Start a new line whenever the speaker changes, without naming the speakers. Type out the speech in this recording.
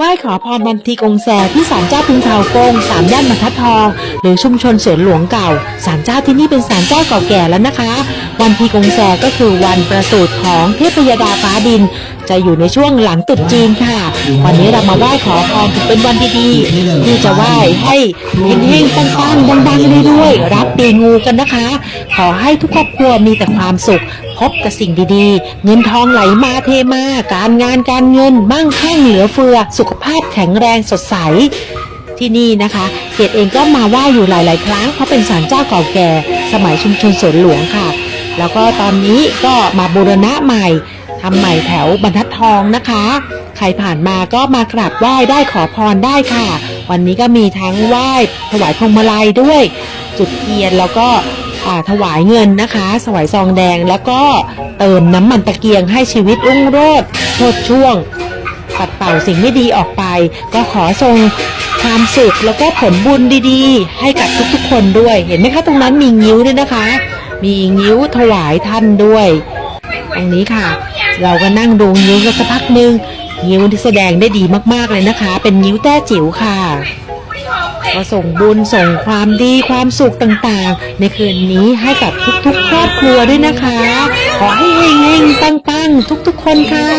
ไหว้ขอพรวันทีกงแสที่ศาลเจ้าพึงเทากงสามย่านบรรทัดทองหรือชุมชนสวนหลวงเก่าศาลเจ้าที่นี่เป็นศาลเจ้าเก่าแก่แล้วนะคะ วันทีกงแสก็คือวันประสูติของเทพยดาฟ้าดิน จะอยู่ในช่วงหลังตรุษจีนค่ะ วันนี้เรามาไหว้ขอพรถือเป็นวันดีๆที่จะไหว้ให้เฮงๆปังๆดังๆเรื่อยๆรับปีงูกันนะคะ ขอให้ทุกครอบครัวมีแต่ความสุข พบแต่สิ่งดีๆ เงินทองไหลมาเทมา การงานการเงินมั่งคั่งเหลือเฟือ สุขภาพแข็งแรงสดใสที่นี่นะคะเกดเองก็มาไหว้อยู่หลาย ๆ ครั้งเพราะเป็นศาลเจ้าเก่าแก่ สมัยชุมชนสวนหลวงค่ะ แล้วก็ตอนนี้ก็มาบูรณะใหม่ทำใหม่แถวบรรทัดทองนะคะ ใครผ่านมาก็มากราบไหว้ได้ขอพรได้ค่ะ วันนี้ก็มีทั้งไหว้ถวายพวงมาลัยด้วย จุดเทียนแล้วก็ ถวายเงินนะคะ สวายซองแดงแล้วก็เติมน้ำมันตะเกียงให้ชีวิตรุ่งโรจน์โชดช่วง ปัดเป่าสิ่งไม่ดีออกไป ก็ขอส่งความสุขแล้วก็ผลบุญดีๆ ให้กับทุกๆ คนด้วย เห็นไหมคะตรงนั้นมีงิ้วด้วยนะคะ มีงิ้วถวายท่านด้วย ตรงนี้ค่ะ เราก็นั่งดูงิ้วสักพักหนึ่งงิ้วที่แสดงได้ดีมากๆเลยนะคะ เป็นงิ้วแต้จิ๋วค่ะ ก็ส่งบุญส่งความดีความสุขต่างๆ ในคืนนี้ให้กับทุกๆ ครอบครัวด้วยนะคะ ขอให้เฮงๆปังๆ ทุกๆ คนค่ะ